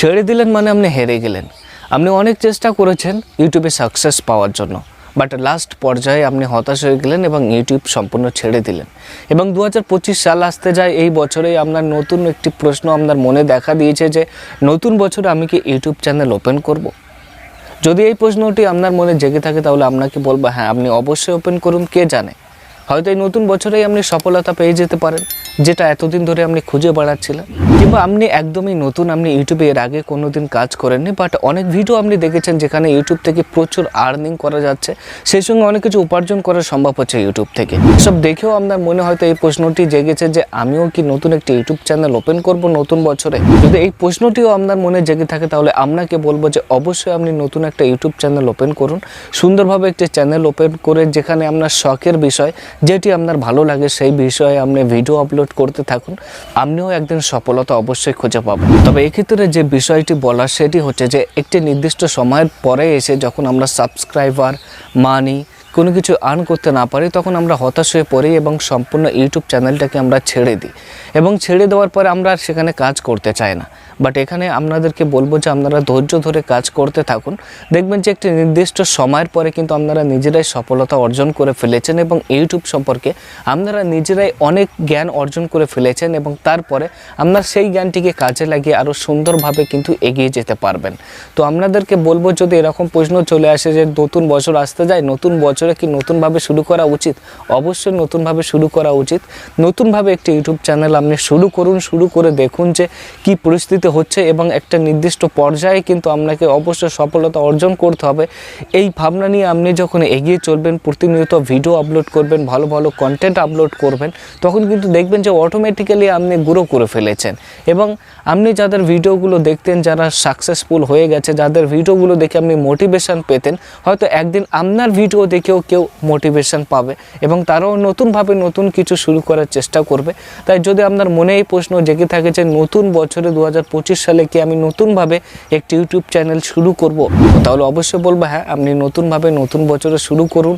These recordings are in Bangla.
ছেড়ে দিলেন মানে আপনি হেরে গেলেন। আপনি অনেক চেষ্টা করেছেন ইউটিউবে সাকসেস পাওয়ার জন্য বাট লাস্ট পর্যায়ে আপনি হতাশ হয়ে গেলেন এবং ইউটিউব সম্পূর্ণ ছেড়ে দিলেন। এবং দু হাজার পঁচিশ সাল আসতে যায়, এই বছরেই আপনার নতুন একটি প্রশ্ন আপনার মনে দেখা দিয়েছে যে, নতুন বছরে আমি কি ইউটিউব চ্যানেল ওপেন করব। যদি এই প্রশ্নটি আপনার মনে জেগে থাকে, তাহলে আপনাকে বলব হ্যাঁ আপনি অবশ্যই ওপেন করুন, কে জানে? হয়তো এই নতুন বছরেই আপনি সফলতা পেয়ে যেতে পারেন। যেটা এতদিন ধরে আপনি খুঁজে বেড়াচ্ছিলেন। কিংবা আপনি একদমই নতুন, আপনি ইউটিউবে এর আগে কোনো দিন কাজ করেননি বাট অনেক ভিডিও আপনি দেখেছেন যেখানে ইউটিউব থেকে প্রচুর আর্নিং করা যাচ্ছে। সেই সঙ্গে অনেক কিছু উপার্জন করা সম্ভব হচ্ছে ইউটিউব থেকে। সব দেখেও আপনার মনে হয়তো এই প্রশ্নটি জেগেছে যে, আমিও কি নতুন একটি ইউটিউব চ্যানেল ওপেন করব নতুন বছরে? যদি এই প্রশ্নটিও আপনার মনে জেগে থাকে, তাহলে আপনাকে বলব যে, অবশ্যই আপনি নতুন একটা ইউটিউব চ্যানেল ওপেন করুন। সুন্দরভাবে একটি চ্যানেল ওপেন করে যেখানে আপনার শখের বিষয়, যেটি আপনার ভালো লাগে, সেই বিষয়ে আপনি ভিডিও আপলোড করতে থাকুন, আপনিও একদিন সফলতা অবশ্যই খুঁজে পাবেন। তবে এক্ষেত্রে যে বিষয়টি বলার সেটি হচ্ছে যে, একটি নির্দিষ্ট সময়ের পরে এসে যখন আমরা সাবস্ক্রাইবার মানি কোনো কিছু আর্ন করতে না পারি, তখন আমরা হতাশ হয়ে পড়ি এবং সম্পূর্ণ ইউটিউব চ্যানেলটাকে আমরা ছেড়ে দিই। এবং ছেড়ে দেওয়ার পরে আমরা আর সেখানে কাজ করতে চাই না। বাট এখানে আপনাদেরকে বলব যে আপনারা ধৈর্য ধরে কাজ করতে থাকুন। দেখবেন যে একটি নির্দিষ্ট সময়ের পরে কিন্তু আপনারা নিজেরাই সফলতা অর্জন করে ফেলেছেন এবং ইউটিউব সম্পর্কে আপনারা নিজেরাই অনেক জ্ঞান অর্জন করে ফেলেছেন এবং তারপরে আপনার সেই জ্ঞানটিকে কাজে লাগিয়ে আরও সুন্দরভাবে কিন্তু এগিয়ে যেতে পারবেন। তো আপনাদেরকে বলব যদি এরকম প্রশ্ন চলে আসে যে নতুন বছর আসতে যায়, নতুন বছরে কি নতুনভাবে শুরু করা উচিত? অবশ্যই নতুনভাবে শুরু করা উচিত। নতুনভাবে একটি ইউটিউব চ্যানেল আপনি শুরু করুন, শুরু করে দেখুন যে কি পরিস্থিতি হচ্ছে এবং একটা নির্দিষ্ট পর্যায়ে কিন্তু আপনাকে অবশ্যই সফলতা অর্জন করতে হবে। এই ভাবনা নিয়ে আপনি যখন এগিয়ে চলবেন, প্রতিনিয়ত ভিডিও আপলোড করবেন, ভালো ভালো কন্টেন্ট আপলোড করবেন, তখন কিন্তু দেখবেন যে অটোমেটিক্যালি আপনি গ্রো করে ফেলেছেন। এবং আপনি যাদের ভিডিওগুলো দেখতেন, যারা সাকসেসফুল হয়ে গেছে, যাদের ভিডিওগুলো দেখে আপনি মোটিভেশন পেতেন, হয়তো একদিন আপনার ভিডিও দেখেও কেউ মোটিভেশন পাবে এবং তারাও নতুনভাবে নতুন কিছু শুরু করার চেষ্টা করবে। তাই যদি আপনার মনে এই প্রশ্ন জেগে থাকে যে নতুন বছরে দু হাজার সালে কি আমি নতুনভাবে একটি ইউটিউব চ্যানেল শুরু করব? তাহলে অবশ্যই বলব হ্যাঁ আপনি নতুনভাবে নতুন বছরে শুরু করুন,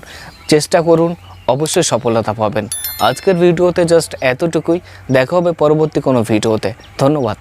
চেষ্টা করুন, অবশ্যই সফলতা পাবেন। আজকের ভিডিওতে জাস্ট এতটুকুই। দেখা হবে পরবর্তী কোনো ভিডিওতে। ধন্যবাদ।